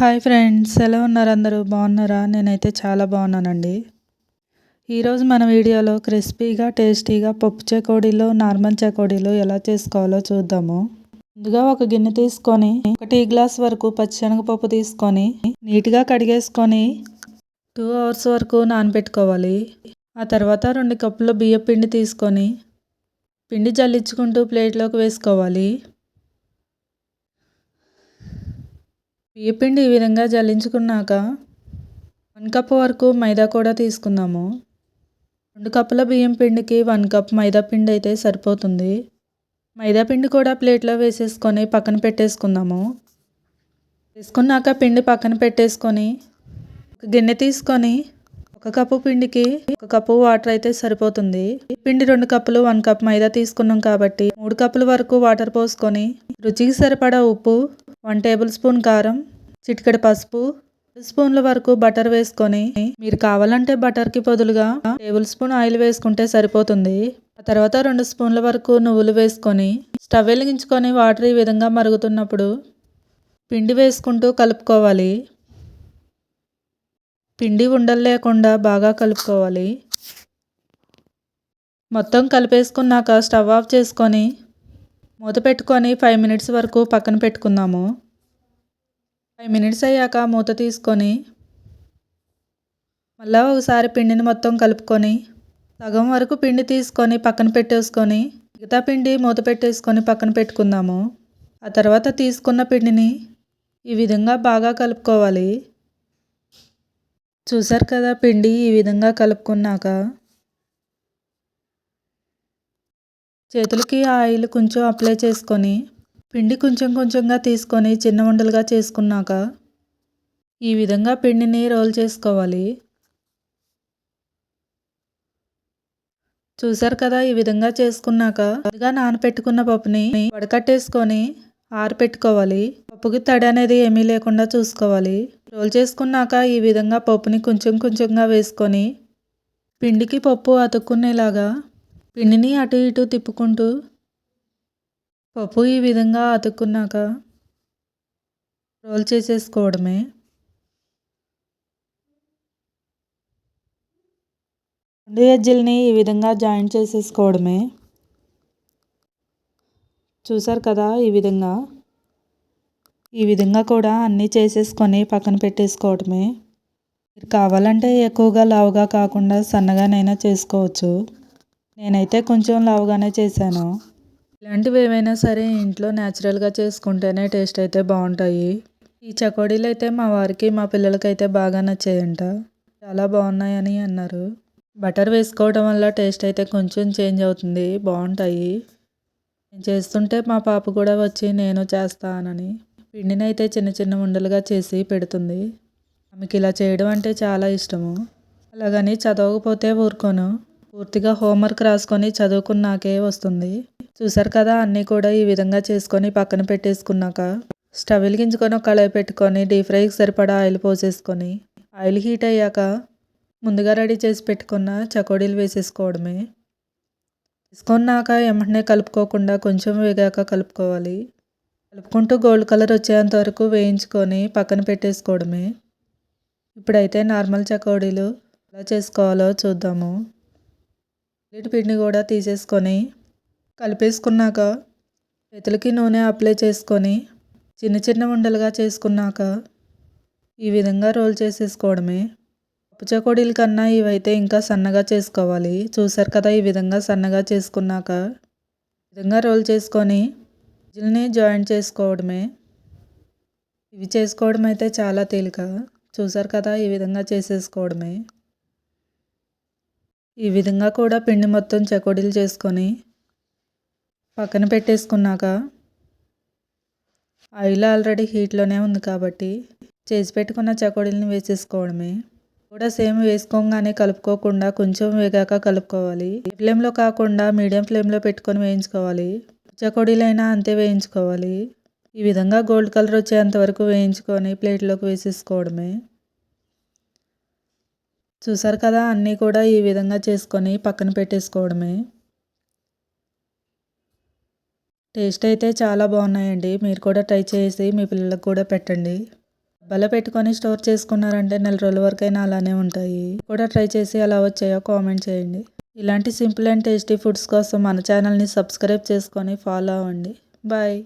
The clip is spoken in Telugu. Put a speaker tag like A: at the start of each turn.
A: హాయ్ ఫ్రెండ్స్ ఎలా ఉన్నారు అందరూ? బాగున్నారా? నేనైతే చాలా బాగున్నానండి. ఈరోజు మన వీడియోలో క్రిస్పీగా టేస్టీగా పప్పు చెకోడీలు నార్మల్ చెకోడీలు ఎలా చేసుకోవాలో చూద్దాము. ముందుగా ఒక గిన్నె తీసుకొని ఒక టీ గ్లాస్ వరకు పచ్చిశనగపప్పు తీసుకొని నీట్గా కడిగేసుకొని టూ అవర్స్ వరకు నానబెట్టుకోవాలి. ఆ తర్వాత రెండు కప్పుల బియ్యం పిండి తీసుకొని పిండి జల్లించుకుంటూ ప్లేట్లోకి వేసుకోవాలి. ఈ పిండి ఈ విధంగా జల్లించుకున్నాక వన్ కప్ వరకు మైదా కూడా తీసుకుందాము. రెండు కప్పుల బియ్యం పిండికి వన్ కప్ మైదా పిండి అయితే సరిపోతుంది. మైదా పిండి కూడా ప్లేట్లో వేసేసుకొని పక్కన పెట్టేసుకుందాము. వేసుకున్నాక పిండి పక్కన పెట్టేసుకొని ఒక గిన్నె తీసుకొని ఒక కప్పు పిండికి ఒక కప్పు వాటర్ అయితే సరిపోతుంది. పిండి రెండు కప్పులు వన్ కప్ మైదా తీసుకున్నాం కాబట్టి మూడు కప్పుల వరకు వాటర్ పోసుకొని రుచికి సరిపడా ఉప్పు వన్ టేబుల్ స్పూన్ కారం చిటికెడ పసుపు స్పూన్ల వరకు బటర్ వేసుకొని మీరు కావాలంటే బటర్కి బదులుగా టేబుల్ స్పూన్ ఆయిల్ వేసుకుంటే సరిపోతుంది. ఆ తర్వాత రెండు స్పూన్ల వరకు నువ్వులు వేసుకొని స్టవ్ వెలిగించుకొని వాటర్ ఈ విధంగా మరుగుతున్నప్పుడు పిండి వేసుకుంటూ కలుపుకోవాలి. పిండి ఉండలు లేకుండా బాగా కలుపుకోవాలి. మొత్తం కలిపేసుకున్నాక స్టవ్ ఆఫ్ చేసుకొని మూత పెట్టుకొని ఫైవ్ మినిట్స్ వరకు పక్కన పెట్టుకుందాము. ఫైవ్ మినిట్స్ అయ్యాక మూత తీసుకొని మళ్ళీ ఒకసారి పిండిని మొత్తం కలుపుకొని సగం వరకు పిండి తీసుకొని పక్కన పెట్టేసుకొని మిగతా పిండి మూత పెట్టేసుకొని పక్కన పెట్టుకుందాము. ఆ తర్వాత తీసుకున్న పిండిని ఈ విధంగా బాగా కలుపుకోవాలి. చూసారు కదా పిండి ఈ విధంగా కలుపుకున్నాక చేతులకి ఆయిల్ కొంచెం అప్లై చేసుకొని పిండి కొంచెం కొంచెంగా తీసుకొని చిన్న ఉండలుగా చేసుకున్నాక ఈ విధంగా పిండిని రోల్ చేసుకోవాలి. చూసారు కదా ఈ విధంగా చేసుకున్నాక ఇదిగా నానపెట్టుకున్న పప్పుని వడకట్టేసుకొని ఆరపెట్టుకోవాలి. పప్పుకి తడి అనేది ఏమీ లేకుండా చూసుకోవాలి. రోల్ చేసుకున్నాక ఈ విధంగా పప్పుని కొంచెం కొంచెంగా వేసుకొని పిండికి పప్పు అతుక్కునేలాగా పిండిని అటు ఇటు తిప్పుకుంటూ పప్పు ఈ విధంగా అతుక్కున్నాక రోల్ చేసేసుకోవడమే. రెండు ఎజ్జిల్ని ఈ విధంగా జాయింట్ చేసేసుకోవడమే. చూసారు కదా ఈ విధంగా? ఈ విధంగా కూడా అన్నీ చేసేసుకొని పక్కన పెట్టేసుకోవడమే. మీరు కావాలంటే ఎక్కువగా లావుగా కాకుండా సన్నగానైనా చేసుకోవచ్చు. నేనైతే కొంచెం లావుగానే చేశాను. ఇలాంటివి ఏమైనా సరే ఇంట్లో న్యాచురల్గా చేసుకుంటేనే టేస్ట్ అయితే బాగుంటాయి ఈ చకోడీలు అయితే మా వారికి మా పిల్లలకైతే బాగా నచ్చాయంట. చాలా బాగున్నాయని అన్నారు. బటర్ వేసుకోవడం వల్ల టేస్ట్ అయితే కొంచెం చేంజ్ అవుతుంది. బాగుంటాయి నేను చేస్తుంటే మా పాప కూడా వచ్చి నేను చేస్తానని. పిండిని అయితే చిన్న చిన్న ఉండలుగా చేసి పెడుతుంది. ఆమెకి ఇలా చేయడం అంటే చాలా ఇష్టము. అలాగని చదవకపోతే ఊరుకోను. పూర్తిగా హోంవర్క్ రాసుకొని చదువుకున్నాకే వస్తుంది. చూసారు కదా అన్నీ కూడా ఈ విధంగా చేసుకొని పక్కన పెట్టేసుకున్నాక. స్టవ్ వెలిగించుకొని ఒక కళాయి పెట్టుకొని డీప్ ఫ్రైకి సరిపడా ఆయిల్ పోసేసుకొని ఆయిల్ హీట్ అయ్యాక ముందుగా రెడీ చేసి పెట్టుకున్న చకోడీలు వేసేసుకోవడమే. వేసుకున్నాక వెంటనే కలుపుకోకుండా కొంచెం వేగాక కలుపుకోవాలి. కలుపుకుంటూ గోల్డ్ కలర్ వచ్చేంత వరకు వేయించుకొని పక్కన పెట్టేసుకోవడమే. ఇప్పుడైతే నార్మల్ చకోడీలు ఎలా చేసుకోవాలో చూద్దాము. ఇడ్లీ పిండి కూడా తీసేసుకొని కలిపేసుకున్నాక చేతులకి నూనె అప్లై చేసుకొని చిన్న చిన్న ఉండలుగా చేసుకున్నాక ఈ విధంగా రోల్ చేసేసుకోవడమే. పప్పు కన్నా ఇవైతే ఇంకా సన్నగా చేసుకోవాలి. చూసారు కదా ఈ విధంగా సన్నగా చేసుకున్నాక విధంగా రోల్ చేసుకొని జిల్ని జాయింట్ చేసుకోవడమే. ఇవి చేసుకోవడం అయితే చాలా తేలిక. చూసారు కదా ఈ విధంగా చేసేసుకోవడమే. ఈ విధంగా కూడా పిండి మొత్తం చకోడీలు చేసుకొని పక్కన పెట్టేసుకున్నాక ఆయిల్ ఆల్రెడీ హీట్లోనే ఉంది కాబట్టి చేసి పెట్టుకున్న చకోడీలని వేసేసుకోవడమే. కూడా సేమ్ వేసుకోగానే కలుపుకోకుండా కొంచెం వేగాక కలుపుకోవాలి. ఫ్లేమ్లో కాకుండా మీడియం ఫ్లేమ్లో పెట్టుకొని వేయించుకోవాలి. చకోడీలైనా అంతే వేయించుకోవాలి. ఈ విధంగా గోల్డ్ కలర్ వచ్చేంత వరకు వేయించుకొని ప్లేట్లోకి వేసేసుకోవడమే. చూసారు కదా అన్నీ కూడా ఈ విధంగా చేసుకొని పక్కన పెట్టేసుకోవడమే. టేస్ట్ అయితే చాలా బాగున్నాయండి. మీరు కూడా ట్రై చేసి మీ పిల్లలకు కూడా పెట్టండి. డబ్బాలో పెట్టుకొని స్టోర్ చేసుకున్నారంటే నెల రోజుల వరకైనా అలానే ఉంటాయి. కూడా ట్రై చేసి అలా వచ్చాయో కామెంట్ చేయండి. ఇలాంటి సింపుల్ అండ్ టేస్టీ ఫుడ్స్ కోసం మన ఛానల్ని సబ్స్క్రైబ్ చేసుకొని ఫాలో అవ్వండి. బాయ్.